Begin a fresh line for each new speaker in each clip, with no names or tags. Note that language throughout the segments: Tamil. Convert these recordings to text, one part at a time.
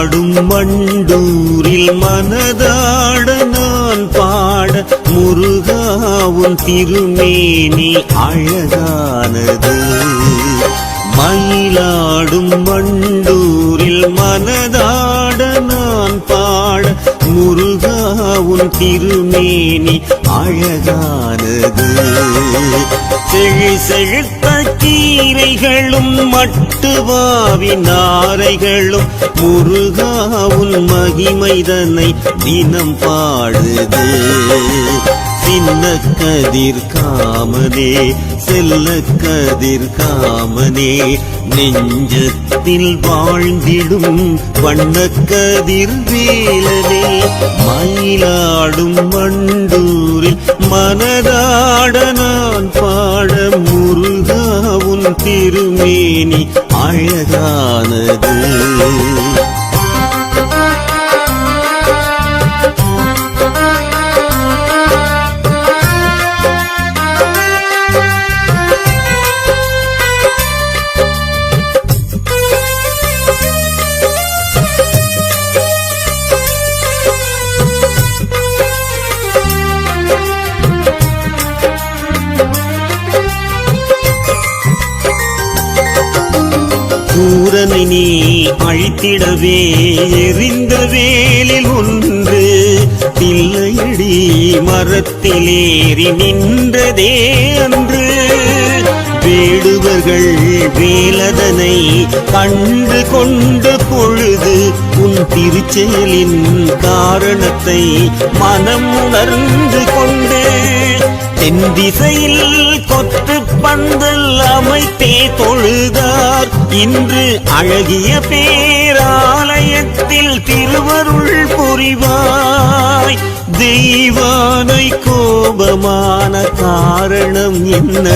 மண்டூரில் மனதாட நான் பாட முருகாவும் திருமேனி அழகானது. மயிலாடும் மண்டூரில் மனதாட நான் பாட முருகா உன் திருமேனி அழகானது. செழு செழுத்த கீரைகளும் மட்டுவாவி நாரைகளும் முருகா உன் மகிமைதனை தினம் பாடுது. சின்ன கதிர் காமதே செல்ல கதிர் காமனே நெஞ்சத்தில் வாழ்ந்திடும் வண்ண கதிர் வேலனே மயிலாடும் மண்டூரில் மனதாட நான் பாட முருகாவுன் திருமேனி அழகானது. சூரனை நீ அழித்திடவே எரிந்த வேலில் ஒன்று தில்லையடி மரத்திலேறி நின்றதே அன்று. வேடுவர்கள் வேலதனை கண்டு கொண்ட பொழுது உன் திருச்செயலின் காரணத்தை மனம் உணர்ந்து கொண்டு தென் திசையில் கொத்து பந்தல் அமைத்தே தொழுதார். இன்று அழகிய பேராலயத்தில் திருவருள் புரிவாய். தெய்வானை கோபமான காரணம் என்ன?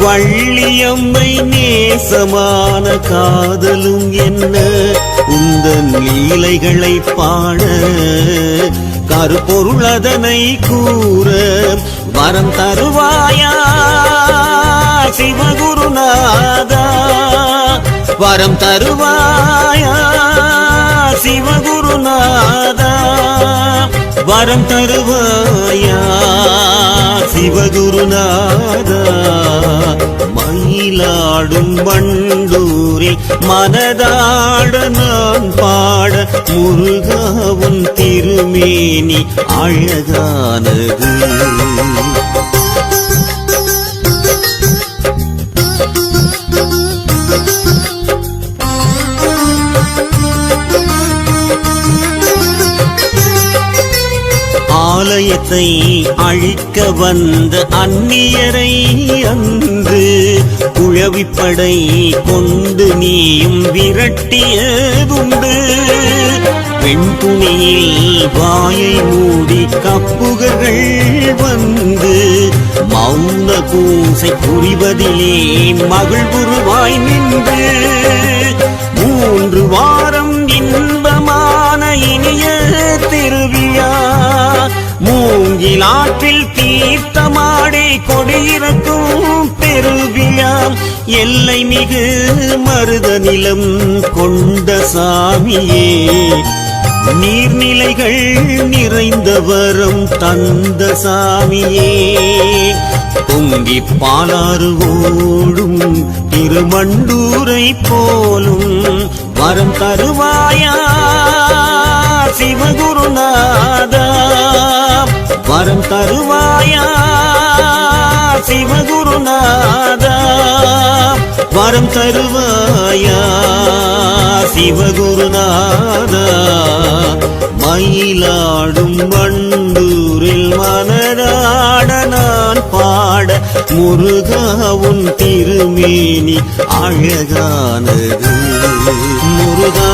வள்ளியம்மை நேசமான காதலும் என்ன? உந்தன் லீலைகளை பாட கருப்பொருள் அதனை கூ வரம் தருவாயா? சிவகுருநாதா. வரம் தருவாயா? சிவகுருநாதா. வரம் தருவாயா? சிவகுருநாதா. மயிலாடும் வண்டூரில் மனதாட நான் பாட முருகாவும் திருமேனி அழகானது. ஆலயத்தை அழிக்க வந்த அந்நியரை அன்று குழவிப்படை கொண்டு நீயும் விரட்டியதுண்டு. பெண் துணியில் வாயை மூடி கப்புகர்கள் வந்து மௌன கூசை புரிவதிலே மகிழ்வுருவாய் நின்று. மூங்கிலாற்றில் தீர்த்தமாடி கொடியிறக்கும் பெருவிழாம். எல்லை மிகு மருத நிலம் கொண்ட சாமியே. நீர்நிலைகள் நிறைந்த வரம் தந்த சாமியே. பொங்கி பாலாறு ஓடும் திருமண்டூரை போலும் வரம் தருவாயா சிவகுருநாதா வரம் தருவாயா? சிவகுருநாதா வரம் தருவாயா? சிவகுருநாதா மயிலாடும் வண்டூரில் மலராட நான் பாட முருகாவும் திருமேனி அழகானது. முருகா